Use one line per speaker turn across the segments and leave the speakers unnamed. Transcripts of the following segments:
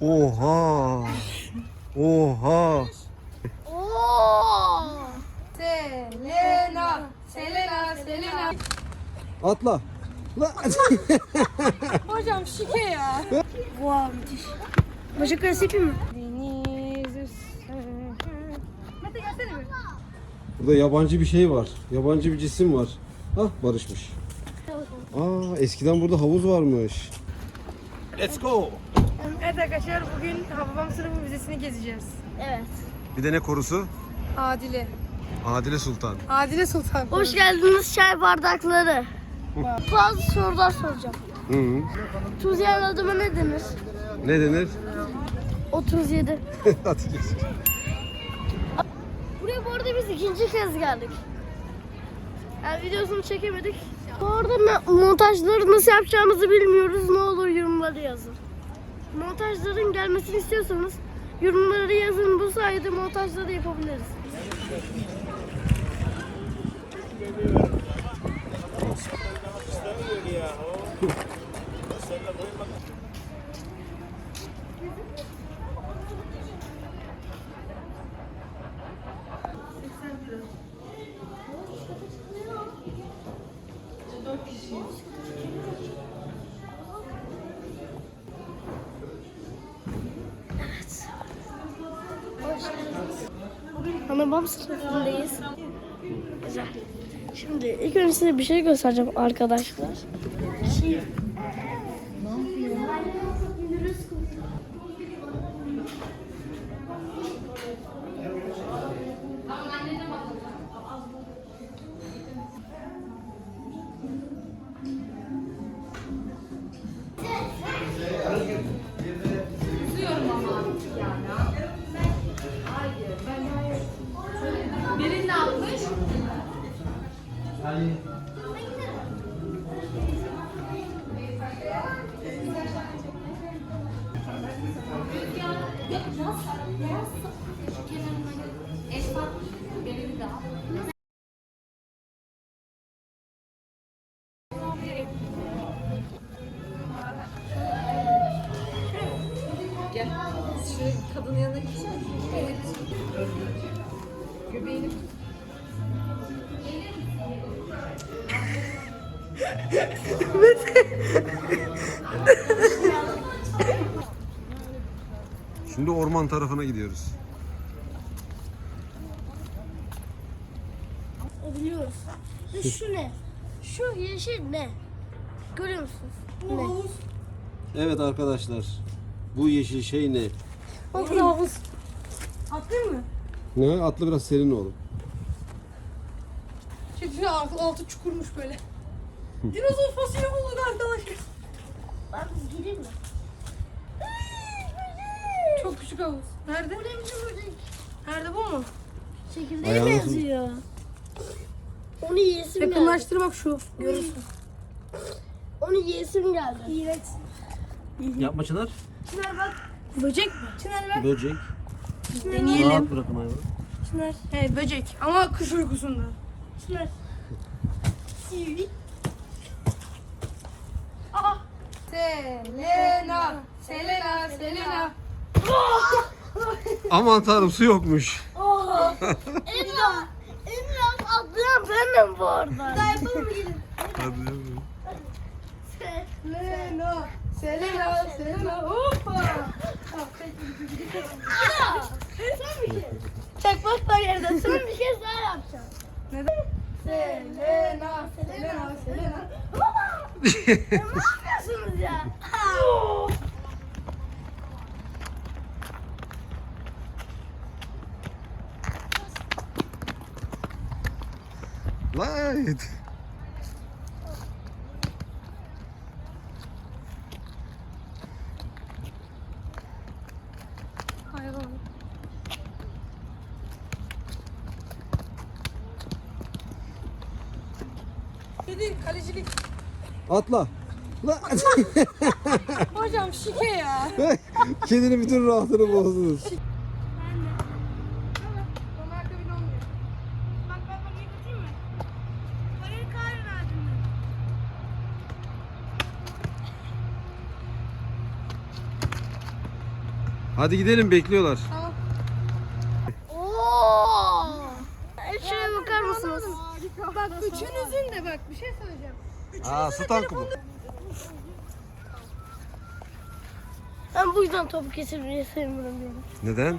Oha. Oha.
Oo.
Selena, Selena, Selena.
Atla. La.
Hocam şike ya.
Wow müthiş. Bacak arası yapayım mı?
Deniz Mete gelsene bir.
Burada yabancı bir şey var. Yabancı bir cisim var. Ah barışmış. Aa eskiden burada havuz varmış. Let's go.
Evet arkadaşlar bugün Hababam sınıfı müzesini gezeceğiz.
Evet.
Bir de ne korusu?
Adile.
Adile Sultan.
Adile Sultan.
Hoş geldiniz çay bardakları. Bazı sorular soracağım.
Hı -hı.
Tuziyen adıma ne denir?
Ne denir?
37.
Hatırlıyorsun.
Buraya bu arada biz ikinci kez geldik. Yani videosunu çekemedik. Bu arada montajları nasıl yapacağımızı bilmiyoruz. Ne olur yorumları yazın. Montajların gelmesini istiyorsanız yorumları yazın. Bu sayede montajları yapabiliriz. Hoş Anabam sınıfındayız. Güzel. Şimdi ilk önce size bir şey göstereceğim arkadaşlar. Şey...
Şimdi orman tarafına gidiyoruz.
Biliyoruz. Ve şu ne? Şu yeşil ne? Görüyor musunuz? Ne?
Evet arkadaşlar. Bu yeşil şey ne?
Bakın havuz. Atlayayım mı?
Ne? Atlı biraz serin oğlum.
Altı, altı çukurmuş böyle. Dinozor fosili bulduk arkadaşlar.
Ben gireyim mi?
Çok küçük havuz. Nerede? Nerede bu mu?
Çekirdeğe
Ayağını-
benziyor. Onu yiyesim geldi.
Yakınlaştır bak şu. Görürsün.
Onu yiyesim geldi.
İğrenç.
Yapma Çınar.
Çınar bak. Böcek mi? Çınar bak.
Böcek.
Deneyelim.
bırakın hayvanı.
Çınar. He böcek. Ama kış uykusunda.
Çınar. Sivri.
Aa. Selena. Selena. Selena.
Aman tanrım su yokmuş.
Emrah. Emrah atlayan benim bu arada. Yapalım gelin?
Selena. Selena. Selena. Hoppa.
Son bir. Çakmak var yerde. Son bir kez daha yapacağım.
Neden? Selena. Selena. Selena.
ne yapıyorsunuz ya?
Light.
Hayvan. Dedi kalecilik.
Atla. La.
Hocam şike ya.
Kedinin bütün rahatını bozdunuz. Hadi gidelim bekliyorlar.
Tamam.
Oo! Şuraya bakar mısınız?
Bak üçünüzün de bak bir şey söyleyeceğim.
Aa su tankı bu.
Ben bu yüzden topu kesilmeyi sevmiyorum.
Neden?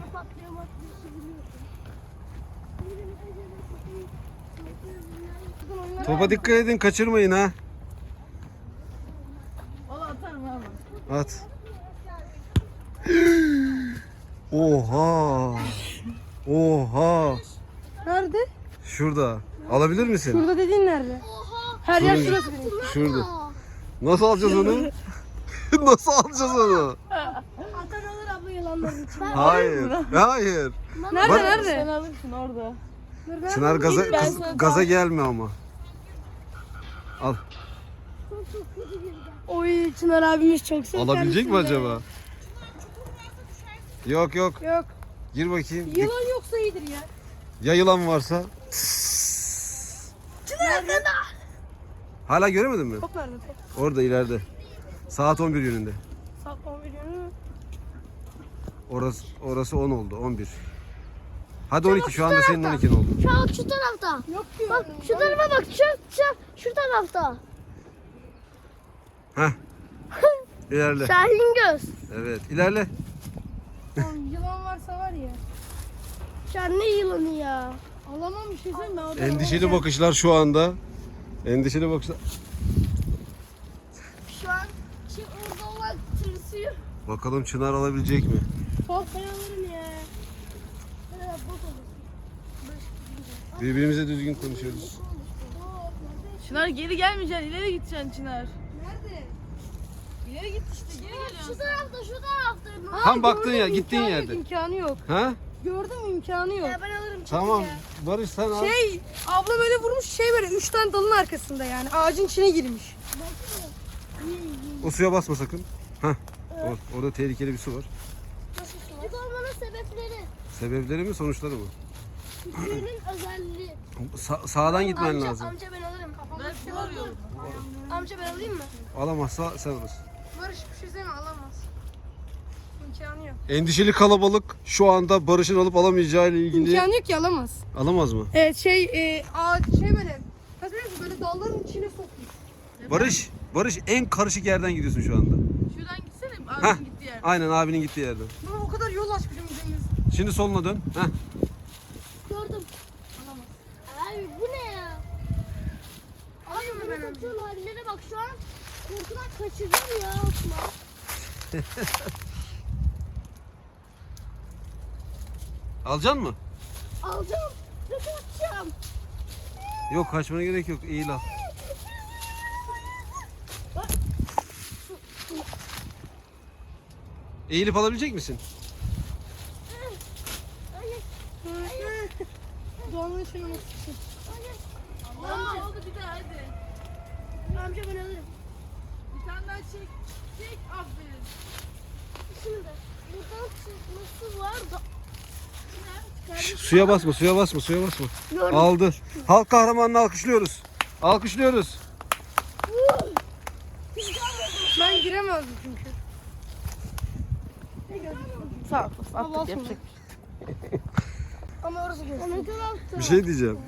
Topa dikkat edin kaçırmayın ha.
Valla atarım abi.
At. Oha. Oha.
Nerede?
Şurada. Alabilir misin?
Burada dediğin nerede? Her yer
Şurada.
şurası benim.
Şurada. Nasıl alacağız onu? Nasıl alacağız onu?
Atan alır abla yılanların için.
Hayır. Hayır.
Nerede
Bak-
nerede?
Sen alırsın orada.
Çınar gaza,
ben
kız-
sana
gaza gelme ama. Al.
Oy Çınar abimiz çok sever.
Alabilecek mi acaba? Yok yok.
Yok.
Gir bakayım.
Yılan yoksa iyidir ya.
Ya yılan varsa? Hala göremedin mi?
Top nerede top?
Orada ileride. Saat 11 yönünde.
Saat 11 yönü.
Orası orası 10 oldu. 11. Hadi 12 şu anda senin 12 oldu.
Şu şu tarafta.
Yok diyor.
Bak şu tarafa bak şu şu şu tarafta.
Heh. İlerle.
Şahin göz.
Evet ilerle.
Oğlum, Yılan varsa var ya.
Şu ne yılanı ya?
Alamam bir şey ben orada.
Endişeli bakışlar şu anda. Endişeli bakışlar.
Şu an şu orada olan tırsıyor.
Bakalım Çınar alabilecek mi?
Ben alırım ya. Bot olur.
Birbirimize düzgün konuşuyoruz.
Çınar geri gelmeyeceksin. ileri gideceksin Çınar.
Nerede?
İleri git işte geri
Şu
geliyorsun.
tarafta şu tarafta.
Tam baktın ya gittiğin
imkanı
yerde.
Yok, imkanı yok.
Ha?
Gördüm imkanı yok.
Ya ben
Tamam.
ya.
Barış sen al.
Şey abla böyle vurmuş şey böyle üç tane dalın arkasında yani ağacın içine girmiş.
O suya basma sakın. Hah. Or- orada tehlikeli bir su var.
Küçük olmanın sebepleri.
Sebepleri mi sonuçları mı?
Küçüğünün özelliği.
Sa- sağdan gitmen
amca,
lazım.
Amca ben alırım.
Ben su arıyorum.
Amca ben alayım mı?
Alamazsa sen alırsın.
Barış bir şey söyleme alamaz. İmkanı yok.
Endişeli kalabalık şu anda Barış'ın alıp alamayacağı ile ilgili
İmkanı yok ki alamaz.
alamaz mı?
Evet şey e, ağaç şey böyle. Nasıl biliyor musun? Böyle dalların içine sokmuş.
Barış, Barış en karışık yerden gidiyorsun şu anda.
Şuradan gitsene.
Hah.
Ağacın gittiği yer.
Aynen abinin gittiği yerden.
Baba o kadar yol açmışım deniz.
Şimdi soluna dön. Heh.
Gördüm. Abi bu ne ya? Abi bunu kaçıyorsun hallere bak şu an. Korkudan kaçırdım ya Osman.
Alacaksın mı?
Alacağım. Kaçacağım?
Yok kaçmana gerek yok. İyi la. Eğilip alabilecek misin?
Doğanın içine nasıl?
Aa, oldu bir daha hadi.
Amca ben alırım.
Bir tane daha çek. Çek aferin.
Şimdi buradan çıkması var da.
Şş, suya basma, suya basma, suya basma.
Gördüm.
Aldı. Halk kahramanını alkışlıyoruz. Alkışlıyoruz.
Ben giremezdim çünkü.
Sağ ol. Attık yapacak.
Ama orası göz. Onun tarafta.
Bir şey diyeceğim.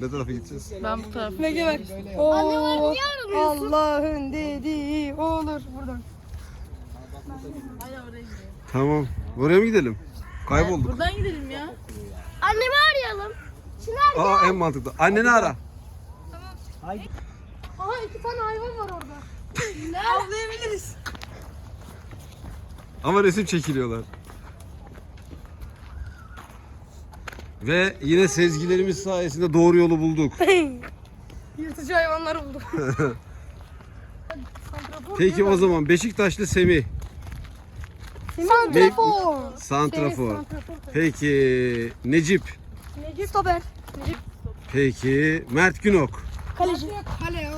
ne tarafa gideceğiz?
Ben bu tarafa.
Anne var
Oo? Allah'ın dediği olur. Buradan.
Hadi oraya gidelim.
Tamam. Oraya mı gidelim? Kaybolduk.
Buradan gidelim ya.
Annemi arayalım. Çınar
Aa en mantıklı. Anneni ara.
Aha iki tane hayvan var orada. Avlayabiliriz.
Ama resim çekiliyorlar. Ve yine sezgilerimiz sayesinde doğru yolu bulduk.
Yırtıcı hayvanları bulduk.
Peki o zaman Beşiktaşlı Semih.
Santrafor.
Santrafor. Peki Necip.
Necip Stoper.
Peki Mert Günok.
Kaleci. Kale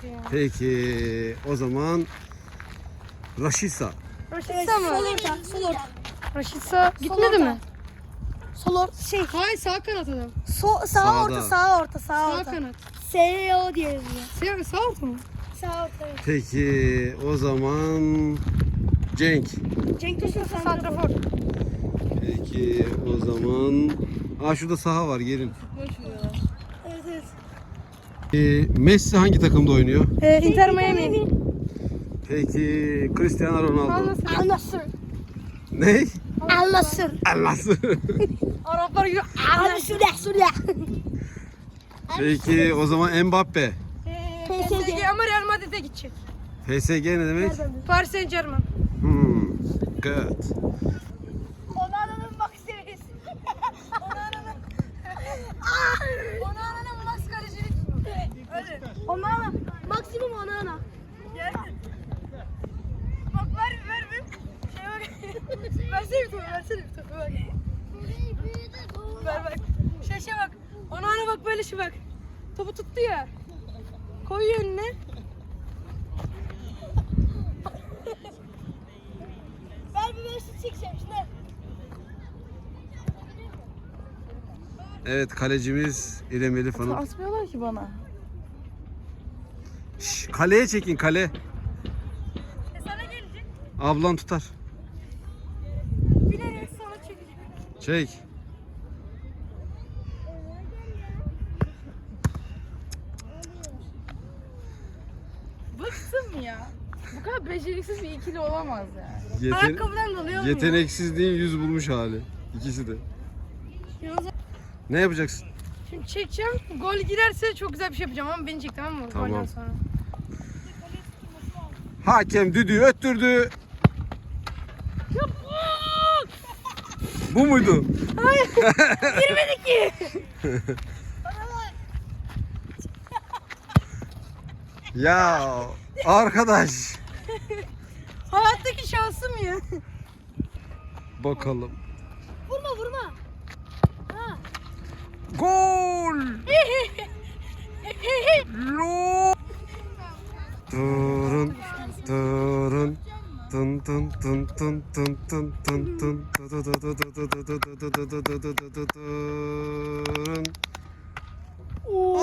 şey.
Peki o zaman Raşisa.
Raşitsa mı? Sol orta. Sol orta. Raşitsa gitmedi mi?
Sol orta şey.
Hayır sağ kanat adam.
So, sağ
Sağda.
orta sağ orta sağ
Sağ
orta.
kanat.
SEO diye yazıyor.
Sağ, sağ orta mı?
Sağ orta.
Peki o zaman Cenk.
Cenk Tosun santrafor.
Peki o zaman... Aa şurada saha var gelin.
Evet evet.
Ee, Messi hangi takımda oynuyor?
Ee, Inter Miami.
Peki Cristiano Ronaldo.
Al Nassr.
Ne?
Al Nassr.
Allah'sı.
Araplar gibi.
Al Suriye Suriye.
Peki o zaman Mbappe.
Ee,
PSG.
PSG ama Real Madrid'e gidecek.
PSG ne demek?
Paris Saint Germain.
Hmm. Good.
Onana'nın bak seviyesi.
Onana'nın. Onana'nın Max kalecilik. Hadi.
Onana. Maksimum Onana.
Gel. Bak ver ver ver. Şey bak. versene bir topu versene bir topu bak. Ver bak. Şey şey bak. Onana bak böyle şey bak. Topu tuttu ya. Koyuyor önüne.
Ben bir versi çekeceğim şimdi.
Evet kalecimiz İrem Elif Hanım.
Atmıyorlar ki bana.
Şş, kaleye çekin kale.
E sana gelecek.
Ablan tutar.
Bilerek sana çekecek.
Çek.
Bıktım ya. Bu kadar beceriksiz bir ikili olamaz yani.
Yeten-
Ayakkabıdan dolayı olmuyor.
yeteneksizliğin yüz bulmuş hali. İkisi de.
Yalnız
Ne yapacaksın?
Şimdi çekeceğim. Gol girerse çok güzel bir şey yapacağım ama beni çek tamam mı?
Tamam.
Golden sonra.
Hakem düdüğü öttürdü. Bu muydu?
Girmedi ki.
Ya arkadaş.
Hayattaki şansım ya.
Bakalım.
Vurma vurma.
Gol! Lo! Tırın, tırın, tın tın tın tın tın tın tın tın tı tı tı tı tı tı tı tı tı tı tı tı tı tı tı tırın.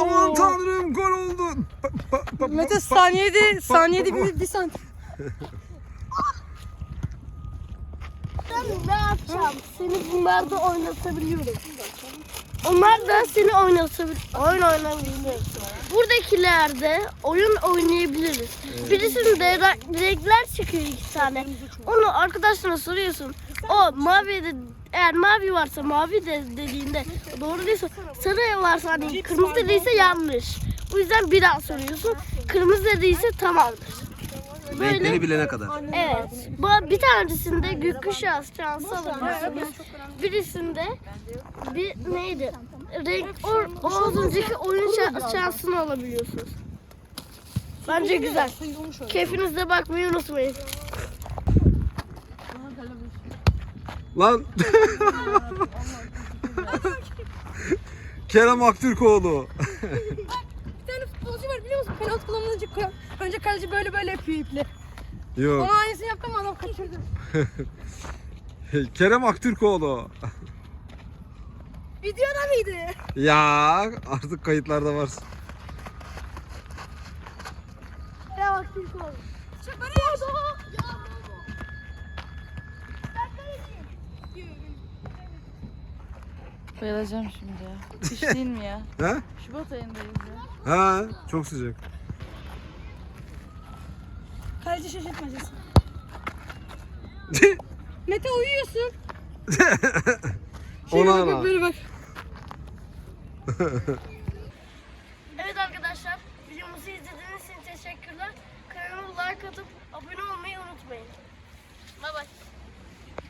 Aman tanrım gol oldu. Pa- pa- pa-
Mete saniyede saniyede bir, bir santim.
Ben ne yapacağım? Seni bunlarda oynatabiliyorum. Onlar da seni oynatabilir. Oyun oynayabilir. Buradakilerde oyun oynayabiliriz. Birisinde re- renkler çıkıyor iki tane. Onu arkadaşına soruyorsun. O mavi de eğer mavi varsa mavi de dediğinde doğru değilse sarı varsa hani kırmızı dediyse yanlış. O yüzden bir daha soruyorsun. Kırmızı dediyse tamamdır.
Renkleri bilene kadar.
Evet. Bu bir tanesinde gökkuşağı şansı alabiliyorsunuz. Birisinde bir neydi? Renk o, o az önceki oyun şa- şansını alabiliyorsunuz. Bence güzel. Keyfinize bakmayı unutmayın.
Lan. Kerem Aktürkoğlu.
Bir tane futbolcu var biliyor musun? Ko- önce kaleci böyle böyle yapıyor iple.
Yok.
Ona aynısını yaptım adam kaçırdı.
Kerem Aktürkoğlu.
Videoda mıydı?
Ya artık kayıtlarda varsın.
Ya bak Türk oldu.
Çok bana yaş.
Bayılacağım şimdi ya. Kış değil mi ya?
Ha?
Şubat ayındayız ya.
Ha, çok sıcak.
Kaleci şaşırtmacası. Mete uyuyorsun. Şey
Ona
bak,
ana.
bak böyle bak.
Evet arkadaşlar videomuzu izlediğiniz için teşekkürler. Kanalıma like atıp abone olmayı unutmayın. Bye bye.